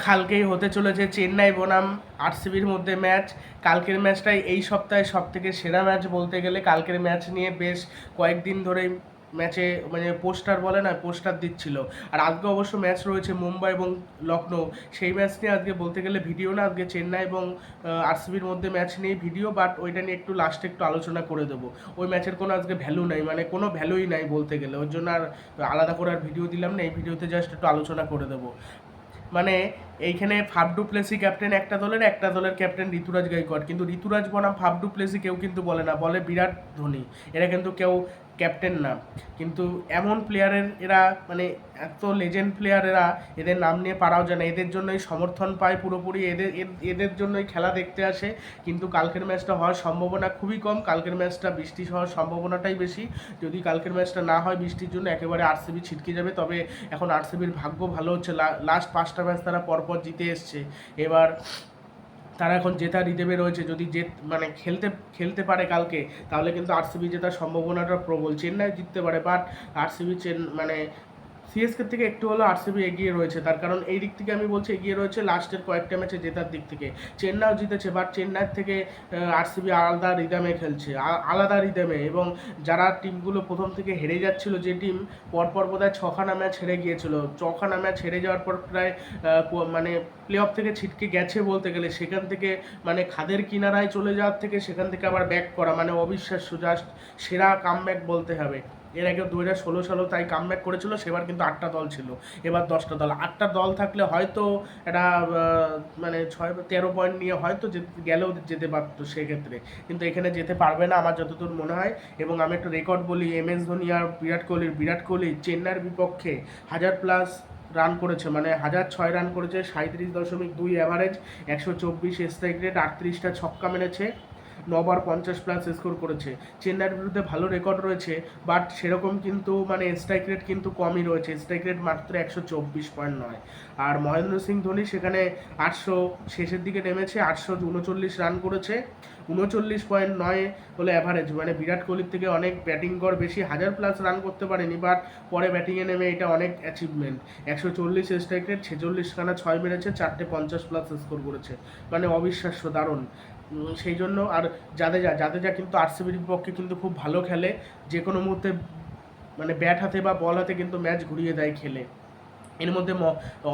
কালকেই হতে চলেছে চেন্নাই বনাম আরসিবির মধ্যে ম্যাচ। কালকের ম্যাচটাই এই সপ্তাহে সব থেকে সেরা ম্যাচ বলতে গেলে কালকের ম্যাচ নিয়ে বেশ কয়েকদিন ধরেই ম্যাচে মানে পোস্টার বলে না, পোস্টার দিচ্ছিল। আর আজকে অবশ্য ম্যাচ রয়েছে মুম্বাই এবং লখনৌ সেই ম্যাচ নিয়ে আজকে বলতে গেলে ভিডিও না, আজকে চেন্নাই এবং আরসিবির মধ্যে ম্যাচ নিয়ে ভিডিও, বাট ওইটা নিয়ে একটু লাস্টে একটু আলোচনা করে দেবো। ওই ম্যাচের কোনো আজকে ভ্যালু নাই মানে কোনো ভ্যালুই নাই বলতে গেলে। ওর জন্য আর আলাদা করে আর ভিডিও দিলাম না, এই ভিডিওতে জাস্ট একটু আলোচনা করে দেবো। মানে এইখানে ফাবডু প্লেসি ক্যাপ্টেন একটা দলের একটা দলের ক্যাপ্টেন ঋতুরাজ গাইকোয়াড়। কিন্তু ঋতুরাজ বনাম ফাবডু প্লেসি কেউ কিন্তু বলে না, বলে বিরাট ধোনি। এরা কিন্তু কেউ ক্যাপ্টেন না। কিন্তু এমন প্লেয়ারের এরা মানে এত লেজেন্ড প্লেয়ার এরা, এদের নাম নিয়ে পারাও যায় না। এদের জন্যই সমর্থন পায় পুরোপুরি, এদের এদের জন্যই খেলা দেখতে আসে। কিন্তু কালকের ম্যাচটা হওয়ার সম্ভাবনা খুবই কম। কালকের ম্যাচটা বৃষ্টি হওয়ার সম্ভাবনাটাই বেশি। যদি কালকের ম্যাচটা না হয় বৃষ্টির জন্য একেবারে আরসিবি ছিটকে যাবে। তবে এখন আরসিবির ভাগ্য ভালো হচ্ছে। লাস্ট পাঁচটা ম্যাচ তারা পরপর জিতে এসছে। এবার তারা এখন জেতা রিদেবে রয়েছে। যদি জেত মানে খেলতে খেলতে পারে কালকে, তাহলে কিন্তু আরসিবি জেতার সম্ভাবনাটা প্রবল। চেন্নাই জিততে পারে বাট আরসিবি চেন মানে সিএসকে থেকে একটু হলেও আরসিবি এগিয়ে রয়েছে। তার কারণ এই দিক থেকে আমি বলছি এগিয়ে রয়েছে লাস্টের কয়েকটা ম্যাচে জেতার দিক থেকে। চেন্নাইও জিতেছে বাট চেন্নাইয়ের থেকে আরসিবি আলাদা রিদামে খেলছে আলাদা রিদামে এবং যারা টিমগুলো প্রথম থেকে হেরে যাচ্ছিল, যে টিম পরপর বোধহয় ছখানা ম্যাচ হেরে গিয়েছিল, ছখানা ম্যাচ হেরে যাওয়ার পর প্রায় মানে প্লে অফ থেকে ছিটকে গেছে বলতে গেলে, সেখান থেকে মানে খাদের কিনারায় চলে যাওয়ার থেকে সেখান থেকে আবার ব্যাক করা মানে অবিশ্বাস্য জাস্ট সেরা কামব্যাক বলতে হবে। এর আগে দু হাজার ষোলো সালেও তাই কামব্যাক করেছিল, সেবার কিন্তু আটটা দল ছিল। এবার দশটা দল। আটটা দল থাকলে হয়তো এটা মানে ছয়, তেরো পয়েন্ট নিয়ে হয়তো গেলেও যেতে পারতো সেক্ষেত্রে। কিন্তু এখানে যেতে পারবে না আমার যতদূর মনে হয়। এবং আমি একটা রেকর্ড বলি এম এস ধোনি আর বিরাট কোহলির, বিরাট কোহলি চেন্নাইয়ের বিপক্ষে হাজার প্লাস রান করেছে। মানে হাজার ছয় রান করেছে সাঁত্রিশ দশমিক দুই অ্যাভারেজ একশো চব্বিশ স্ট্রাইক রেট আটত্রিশটা ছক্কা মেরেছে। নবার পঞ্চাশ প্লাস স্কোর করেছে। চেন্নাইয়ের বিরুদ্ধে ভালো রেকর্ড রয়েছে বাট সেরকম কিন্তু মানে স্ট্রাইক রেট কিন্তু কমই রয়েছে। স্ট্রাইক রেট মাত্র একশো চব্বিশ পয়েন্ট নয়। আর মহেন্দ্র সিং ধোনি সেখানে আটশো শেষের দিকে নেমেছে, আটশো উনচল্লিশ রান করেছে। উনচল্লিশ পয়েন্ট নয় হলো অ্যাভারেজ মানে বিরাট কোহলির থেকে অনেক ব্যাটিং কর বেশি, হাজার প্লাস রান করতে পারেনি বাট পরে ব্যাটিংয়ে নেমে এটা অনেক অ্যাচিভমেন্ট একশো চল্লিশ স্ট্রাইক রেট ছেচল্লিশ খানা ছয় মেরেছে, চারটে পঞ্চাশ প্লাস স্কোর করেছে। মানে অবিশ্বাস্য, দারুণ। সেই জন্য আর জাদেজা জাদেজা কিন্তু আরসিবির পক্ষে কিন্তু খুব ভালো খেলে, যে কোনো মুহূর্তে মানে ব্যাট হাতে বা বল হাতে কিন্তু ম্যাচ ঘুরিয়ে দেয় খেলে। এর মধ্যে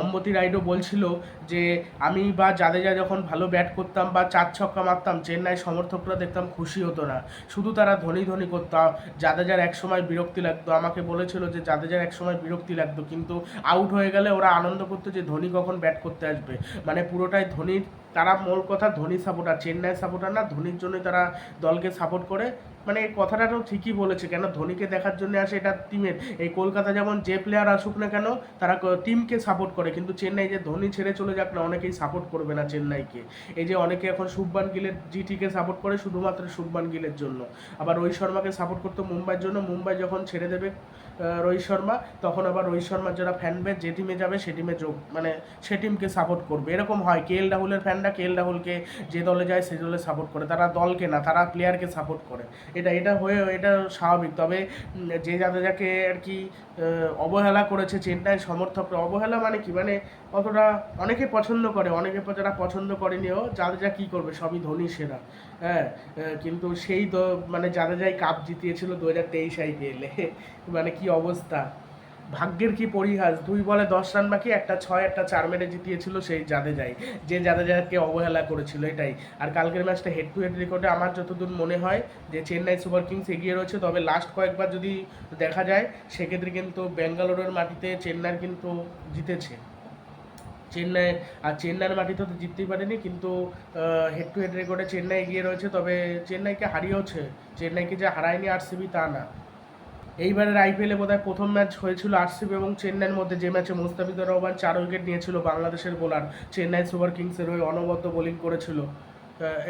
অম্বতী রাইডও বলছিল যে, আমি বা জাদেজা যখন ভালো ব্যাট করতাম বা চার ছক্কা মারতাম, চেন্নাই সমর্থকরা দেখতাম খুশি হতো না। শুধু তারা ধনী ধনী করতাম জাদেজার এক সময় বিরক্তি লাগতো। আমাকে বলেছিল যে জাদেজার এক সময় বিরক্তি লাগতো, কিন্তু আউট হয়ে গেলে ওরা আনন্দ করতো যে, ধোনি কখন ব্যাট করতে আসবে। মানে পুরোটাই ধোনির তারা মূল কথা ধোনি সাপোর্টার চেন্নাই সাপোর্টার না, ধোনির জন্যই তারা দলকে সাপোর্ট করে। মানে এই কথাটাও ঠিকই বলেছে, কেন ধোনিকে দেখার জন্য আসে এটা টিমের এই কলকাতা যেমন যে প্লেয়ার আসুক না কেন, তারা টিমকে সাপোর্ট করে। কিন্তু চেন্নাই যে ধোনি ছেড়ে চলে যাক না, অনেকেই সাপোর্ট করবে না চেন্নাইকে। এই যে অনেকে এখন শুভমান গিলের জিটিকে সাপোর্ট করে শুধুমাত্র শুভমান গিলের জন্য। আবার রোহিত শর্মাকে সাপোর্ট করতো মুম্বাইয়ের জন্য, মুম্বাই যখন ছেড়ে দেবে রোহিত শর্মা, তখন আবার রোহিত শর্মার যারা ফ্যান বেস যে টিমে যাবে সে টিমে যোগ মানে সে টিমকে সাপোর্ট করবে। এরকম হয় কে এল রাহুলের ফ্যানরা কে এল রাহুলকে যে দলে যায় সে দলে সাপোর্ট করে, তারা দলকে না, তারা প্লেয়ারকে সাপোর্ট করে। এটা এটা হয়ে, এটা স্বাভাবিক। তবে যে যাদের যাকে আর কি অবহেলা করেছে চেন্নাই সমর্থকরা, অবহেলা মানে কি? মানে অতটা অনেকে পছন্দ করে, অনেকে যারা পছন্দ করেনিও যা কী করবে, সবই ধনী সেরা। হ্যাঁ কিন্তু সেই মানে যাই কাপ জিতিয়েছিল দু হাজার তেইশ আইপিএলে মানে কি অবস্থা? ভাগ্যের কি পরিহাস? দুই বলে দশ রান বাকি, একটা ছয়, একটা চার মেরে জিতিয়েছিল সেই জাদেজাই যে জাদেজাকে অবহেলা করেছিল, এটাই। আর কালকের ম্যাচটা হেড টু হেড রেকর্ডে আমার যতদূর মনে হয়, যে চেন্নাই সুপার কিংস এগিয়ে রয়েছে, তবে লাস্ট কয়েকবার যদি দেখা যায়, সেক্ষেত্রে কিন্তু বেঙ্গালোরের মাটিতে চেন্নাইয়ের কিন্তু জিতেছে। চেন্নাই, আর চেন্নাইয়ের মাটিতে তো জিততেই পারেনি, কিন্তু হেড টু হেড রেকর্ডে চেন্নাই এগিয়ে রয়েছে, তবে চেন্নাইকে হারিয়েওছে, চেন্নাইকে যে হারায়নি আরসিবি তা না। এইবারের আইপিএলে বোধহয় প্রথম ম্যাচ হয়েছিল আরসিবি এবং চেন্নাইয়ের মধ্যে, যে ম্যাচে মুস্তাফিজুর রহমান চার উইকেট নিয়েছিল বাংলাদেশের বোলার চেন্নাই সুপার কিংসের হয়ে অনবদ্য বোলিং করেছিল।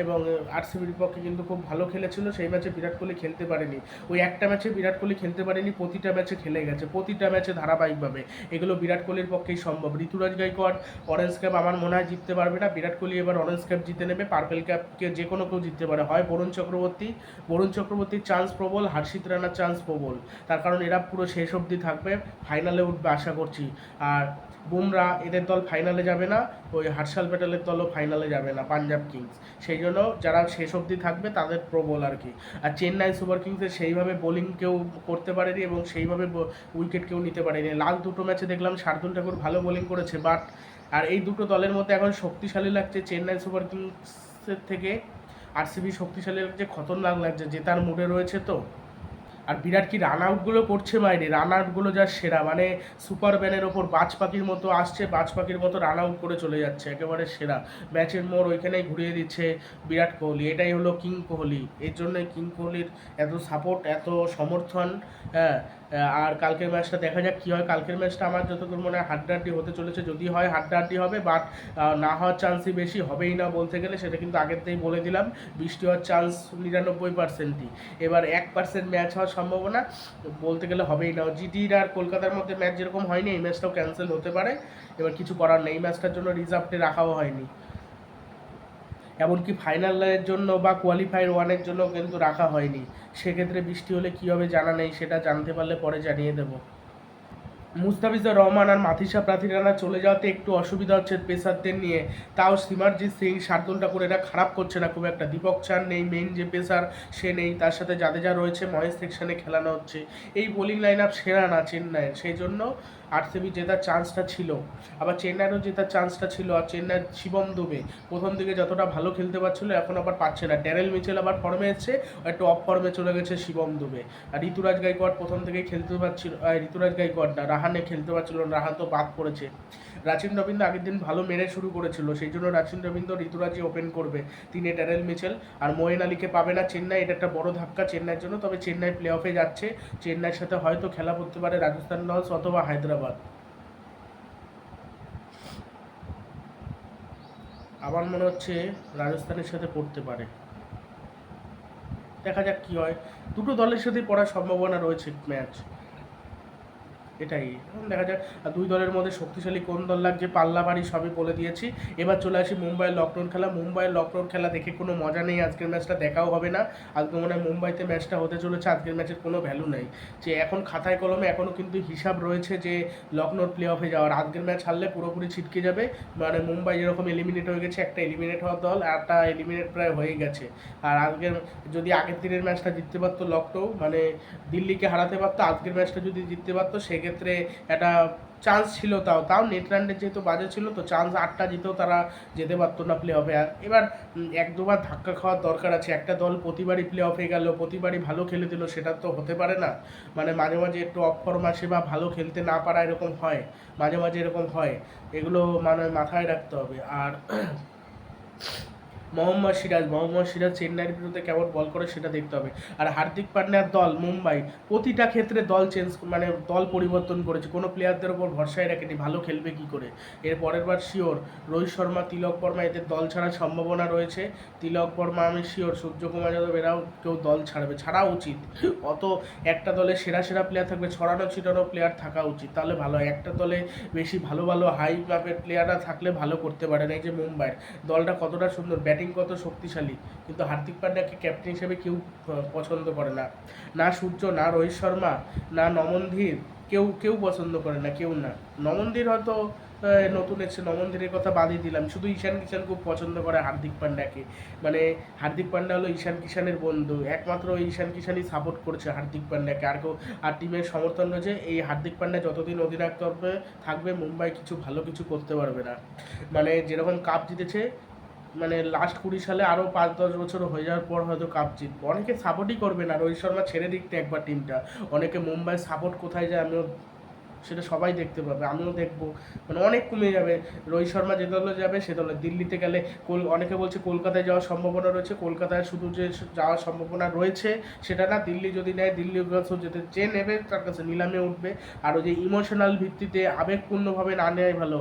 এবং আরসিবির বিপক্ষে কিন্তু খুব ভালো খেলেছিল, সেই ম্যাচে বিরাট কোহলি খেলতে পারেনি। ওই একটা ম্যাচে বিরাট কোহলি খেলতে পারেনি, প্রতিটা ম্যাচে খেলে গেছে, প্রতিটা ম্যাচে ধারাবাহিকভাবে। এগুলো বিরাট কোহলির পক্ষেই সম্ভব। ঋতুরাজ গাইকোয়াড়, অরেঞ্জ ক্যাপ আমার মনে হয় জিততে পারবে না। বিরাট কোহলি এবার অরেঞ্জ ক্যাপ জিতে নেবে, পার্পেল ক্যাপকে যে কোনো কেউ জিততে পারে। হয় বরুণ চক্রবর্তী, বরুণ চক্রবর্তীর চান্স প্রবল, হর্ষিত রানার চান্স প্রবল। তার কারণ এরা পুরো শেষ অবধি থাকবে, ফাইনালে উঠবে আশা করছি। আর বুমরা এদের দল ফাইনালে যাবে না ওই হার্ষাল প্যাটেলের দলও ফাইনালে যাবে না, পাঞ্জাব কিংস। সেই জন্য যারা শেষ অবধি থাকবে তাদের প্রবল আর কি। আর চেন্নাই সুপার কিংসের সেইভাবে বোলিং কেউ করতে পারেনি এবং সেইভাবে উইকেট কেউ নিতে পারেনি। লাস্ট দুটো ম্যাচে দেখলাম শার্দুল ঠাকুর ভালো বোলিং করেছে বাট আর এই দুটো দলের মধ্যে এখন শক্তিশালী লাগছে চেন্নাই সুপার কিংসের থেকে। আরসিবি শক্তিশালী লাগছে, খতরনাক লাগছে, জেতার মুডে রয়েছে তো। আর বিরাট কি রান আউটগুলো করছে বাইরে? রান আউটগুলো যা সেরা। মানে সুপার ব্যানের ওপর বাজ পাখির মতো আসছে বাজ পাখির মতো রান আউট করে চলে যাচ্ছে, একেবারে সেরা। ম্যাচের মোড় ওইখানেই ঘুরিয়ে দিচ্ছে বিরাট কোহলি। এটাই হলো কিং কোহলি। এর জন্যই কিং কোহলির এত সাপোর্ট এত সমর্থন হ্যাঁ আর কালকের ম্যাচটা দেখা যাক কী হয়। কালকের ম্যাচটা আমার যতদূর মনে হয় হাড্ডাহাড্ডি হতে চলেছে, যদি হয় হাড্ডাহাড্ডি হবে বাট না হওয়ার চান্সই বেশি, হবেই না বলতে গেলে, সেটা কিন্তু আগের থেকেই বলে দিলাম, বৃষ্টি হওয়ার চান্স নিরানব্বই পার্সেন্টই এবার এক পার্সেন্ট ম্যাচ হওয়ার সম্ভাবনা, বলতে গেলে হবেই না। জিটির আর কলকাতার মধ্যে ম্যাচ যেরকম হয়নি, এই ম্যাচটাও ক্যান্সেল হতে পারে। এবার কিছু করার নেই ম্যাচটার জন্য রিজার্ভে রাখাও হয়নি। এমনকি ফাইনালের জন্য বা কোয়ালিফায়ার ওয়ানের জন্য কিন্তু রাখা হয়নি। সেক্ষেত্রে বৃষ্টি হলে কী হবে জানা নেই সেটা জানতে পারলে পরে জানিয়ে দেবো। মুস্তাফিজুর রহমান আর মাথিসা প্রাথিরানা চলে যাওয়াতে একটু অসুবিধা হচ্ছে পেসারদের নিয়ে। তাও সিমারজিৎ সিং শার্দুল ঠাকুর এরা খারাপ করছে না, খুব একটা। দীপক চান নেই মেইন যে পেসার, সে নেই, তার সাথে যাদেজা রয়েছে, মহেশ সেকশনে খেলানো হচ্ছে। এই বোলিং লাইন আপ সেরা না চেন্নাইয়ের। সেই জন্য আরসিবি জেতার চান্সটা ছিল, আবার চেন্নাইয়েরও জেতার চান্সটা ছিল, আর চেন্নাইয়ের শিবম দুবে প্রথম দিকে যতটা ভালো খেলতে পারছিল, এখন আবার পাচ্ছে না। ড্যারেল মিচেল আবার ফর্মে এসছে একটু অফ ফর্মে চলে গেছে শিবম দুবে। আর ঋতুরাজ গাইকোয়াড় প্রথম থেকেই খেলতে পারছিল ঋতুরাজ গাইকোয়াড় না, রাহানে খেলতে পারছিল রাহান তো বাদ পড়েছে। রাচিন রবীন্দ্র আগের দিন ভালো মেরে শুরু করেছিল, সেই জন্য রাচিন রবীন্দ্র ঋতুরাজি ওপেন করবে। তিনি ড্যারেল মিচেল আর মোয়েন আলীকে পাবে না চেন্নাই, এটা একটা বড় ধাক্কা চেন্নাইয়ের জন্য, তবে চেন্নাই প্লে অফে যাচ্ছে। চেন্নাইয়ের সাথে হয়তো খেলা করতে পারে রাজস্থান রয়্যালস অথবা হায়দ্রাবাদ। আমার মনে হচ্ছে রাজস্থানের সাথে পড়তে পারে। দেখা যাক কি হয়। দুটো দলের সাথেই পড়ার সম্ভাবনা রয়েছে ম্যাচ এটাই। এখন দেখা যাক দুই দলের মধ্যে শক্তিশালী কোন দল লাগছে, পাল্লা বাড়ি সবই বলে দিয়েছি। এবার চলে আসি মুম্বাইয়ের লকডাউন খেলা। মুম্বাইয়ের লকডাউন খেলা দেখে কোনো মজা নেই, আজকের ম্যাচটা দেখাও হবে না। আজকে মনে হয় মুম্বাইতে ম্যাচটা হতে চলেছে, আজকের ম্যাচের কোনো ভ্যালু নেই। যে এখন খাতায় কলমে এখনও কিন্তু হিসাব রয়েছে যে লখনৌর প্লে অফে যাওয়ার। আজকের ম্যাচ হারলে পুরোপুরি ছিটকে যাবে। মানে মুম্বাই যেরকম এলিমিনেট হয়ে গেছে, একটা এলিমিনেট হওয়ার দল, আর একটা এলিমিনেট প্রায় হয়ে গেছে। আর আজকের যদি আগের দিনের ম্যাচটা জিততে পারতো লকডাউন মানে দিল্লিকে হারাতে পারতো, আজকের ম্যাচটা যদি জিততে পারতো সেক্ষেত্রে একটা চান্স ছিল তাও। তাও নেট রানের যেহেতু বাজে ছিল, তো চান্স আটটা জিতেও তারা যেতে পারতো না প্লে অফে আর এবার এক দুবার ধাক্কা খাওয়ার দরকার আছে। একটা দল প্রতিবারই প্লে অফে গেল, প্রতিবারই ভালো খেলে দিল সেটা তো হতে পারে না। মানে মাঝে মাঝে একটু অফ ফর্ম আসে বা ভালো খেলতে না পারা এরকম হয়। মাঝে মাঝে এরকম হয়। এগুলো মানে মাথায় রাখতে হবে। আর মোহাম্মদ সিরাজ মোহাম্মদ সিরাজ চেন্নাইয়ের বিরুদ্ধে কেমন বল করে সেটা দেখতে হবে। আর হার্দিক পান্ডিয়ার দল মুম্বাই, প্রতিটা ক্ষেত্রে দল চেঞ্জ মানে দল পরিবর্তন করেছে। কোনো প্লেয়ারদের ওপর ভরসায় রাখেনি, ভালো খেলবে কি করে? এর পরের বার শিওর রোহিত শর্মা, তিলক বর্মা এদের দল ছাড়ার সম্ভাবনা রয়েছে। তিলক বর্মা আমি শিওর সূর্যকুমার যাদব এরাও কেউ দল ছাড়বে, ছাড়া উচিত। অত একটা দলে সেরা সেরা প্লেয়ার থাকবে, ছড়ানো ছিটানো প্লেয়ার থাকা উচিত। তাহলে ভালো, একটা দলে বেশি ভালো ভালো হাই মাপের প্লেয়াররা থাকলে ভালো করতে পারে না এই যে মুম্বাইয়ের। দলটা কতটা সুন্দর ব্যাটিং কত শক্তিশালী, কিন্তু হার্দিক পান্ডিয়াকে ক্যাপ্টেন হিসেবে কেউ পছন্দ করে না। না সূর্য, না রোহিত শর্মা, না নমনধীর, কেউ কেউ পছন্দ করে না, কেউ না। নমনধীর হয়তো নতুন এসছে, নমনধীরের কথা বাদই দিলাম। শুধু ঈশান কিষান খুব পছন্দ করে হার্দিক পান্ডাকে মানে হার্দিক পান্ডা হলো ঈশান কিষানের বন্ধু। একমাত্র ওই ঈশান কিষানই সাপোর্ট করছে হার্দিক পান্ডাকে আর কেউ, আর টিমের সমর্থন রয়েছে, এই হার্দিক পান্ডা যতদিন অধিনায়ক তরফে থাকবে, মুম্বাই কিছু ভালো কিছু করতে পারবে না। মানে যেরকম কাপ জিতেছে মানে লাস্ট কুড়ি সালে আরও পাঁচ, দশ বছর হয়ে যাওয়ার পর হয়তো কাপ জিতবো। অনেকে সাপোর্টই করবে না। রোহিত শর্মা ছেড়ে দিকতে একবার টিমটা অনেকে মুম্বাই সাপোর্ট কোথায় যায় আমিও সেটা সবাই দেখতে পাবে, আমিও দেখব। মানে অনেক কমে যাবে। রোহিত শর্মা যে দলে যাবে, সে দলে দিল্লিতে গেলে কোল, অনেকে বলছে কলকাতায় যাওয়ার সম্ভাবনা রয়েছে। কলকাতায় শুধু যে যাওয়ার সম্ভাবনা রয়েছে, সেটা না, দিল্লি যদি নেয়, দিল্লি যেতে যে নেবে, তার কাছে নিলামে উঠবে। আর ওই যে ইমোশনাল ভিত্তিতে আবেগপূর্ণভাবে না নেওয়াই ভালো।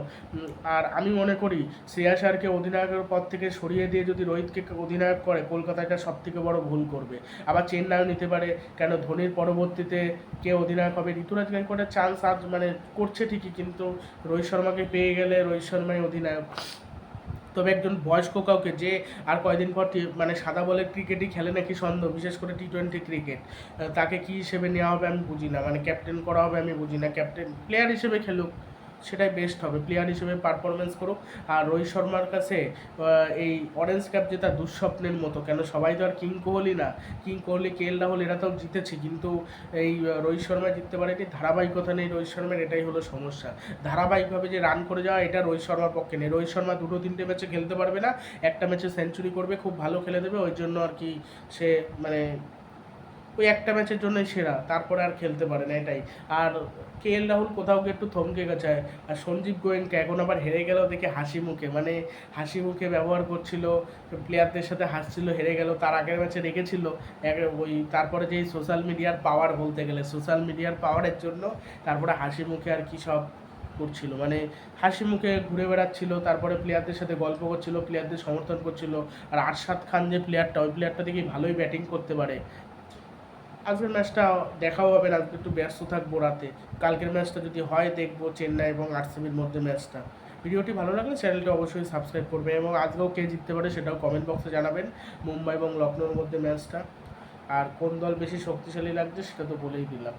আর আমি মনে করি শ্রেয়াস আয়ারকে অধিনায়কের পদ থেকে সরিয়ে দিয়ে যদি রোহিতকে অধিনায়ক করে, কলকাতাটা সব থেকে বড় ভুল করবে। আবার চেন্নাইও নিতে পারে। কেন, ধোনির পরবর্তীতে কে অধিনায়ক হবে? ঋতুরাজ গাইকোয়াড়ের চান্স আজ মানে করছে ঠিকই, কিন্তু রোহিত শর্মাকে পেয়ে গেলে রোহিত শর্মাই অধিনায়ক। তবে একজন বয়স্ক কাউকে যে আর কয়দিন পর মানে সাদা বলের ক্রিকেটই খেলে নাকি সন্দেহ, বিশেষ করে টি টোয়েন্টি ক্রিকেট তাকে কি হিসেবে নেওয়া হবে আমি বুঝি না। মানে ক্যাপ্টেন করা হবে আমি বুঝি না। ক্যাপ্টেন প্লেয়ার হিসেবে খেলুক সেটাই বেস্ট হবে। প্লেয়ার হিসেবে পারফরমেন্স করুক। আর রোহিত শর্মার কাছে এই অরেঞ্জ ক্যাপ জেতা দুঃস্বপ্নের মতো, কেন সবাই তো আর কিং কোহলি না? King Kohli K L Rahul, এরা তো জিতেছে। কিন্তু এই রোহিত শর্মা জিততে পারে পারেনি। ধারাবাহিকতা নেই রোহিত শর্মার, এটাই হলো সমস্যা। ধারাবাহিকভাবে যে রান করে যাওয়া, এটা রোহিত শর্মার পক্ষে নেই। রোহিত শর্মা দুটো তিনটে ম্যাচে খেলতে পারবে না। একটা ম্যাচে সেঞ্চুরি করবে, খুব ভালো খেলে দেবে। ওই জন্য আর কি সে মানে ওই একটা ম্যাচের জন্যই সেরা, তারপরে আর খেলতে পারে না, এটাই। আর কে এল রাহুল কোথাও গিয়ে একটু থমকে গেছে, আর সঞ্জীব গোয়েঙ্কা এখন আবার হেরে গেল দেখে হাসি মুখে মানে হাসি মুখে ব্যবহার করছিল, প্লেয়ারদের সাথে হাসছিল, হেরে গেল, তার আগের ম্যাচে রেখেছিল ওই তারপরে যেই সোশ্যাল মিডিয়ার পাওয়ার বলতে গেলে, সোশ্যাল মিডিয়ার পাওয়ারের জন্য তারপরে হাসি মুখে আর কি সব করছিল মানে হাসি মুখে ঘুরে বেড়াচ্ছিল, তারপরে প্লেয়ারদের সাথে গল্প করছিল, প্লেয়ারদের সমর্থন করছিল, আর আরশাদ খান যে প্লেয়ারটা ওই প্লেয়ারটা দেখি ভালোই ব্যাটিং করতে পারে আজকের ম্যাচটা দেখাও হবে না আজকে একটু ব্যস্ত থাকব রাতে। কালকের ম্যাচটা যদি হয়, দেখব চেন্নাই এবং আরসিবির মধ্যে ম্যাচটা। ভিডিওটি ভালো লাগলে চ্যানেলটি অবশ্যই সাবস্ক্রাইব করবে এবং আজকেও কে জিততে পারে সেটাও কমেন্ট বক্সে জানাবেন, মুম্বাই এবং লখনৌর মধ্যে ম্যাচটা। আর কোন দল বেশি শক্তিশালী লাগছে সেটা তো বলেই দিলাম।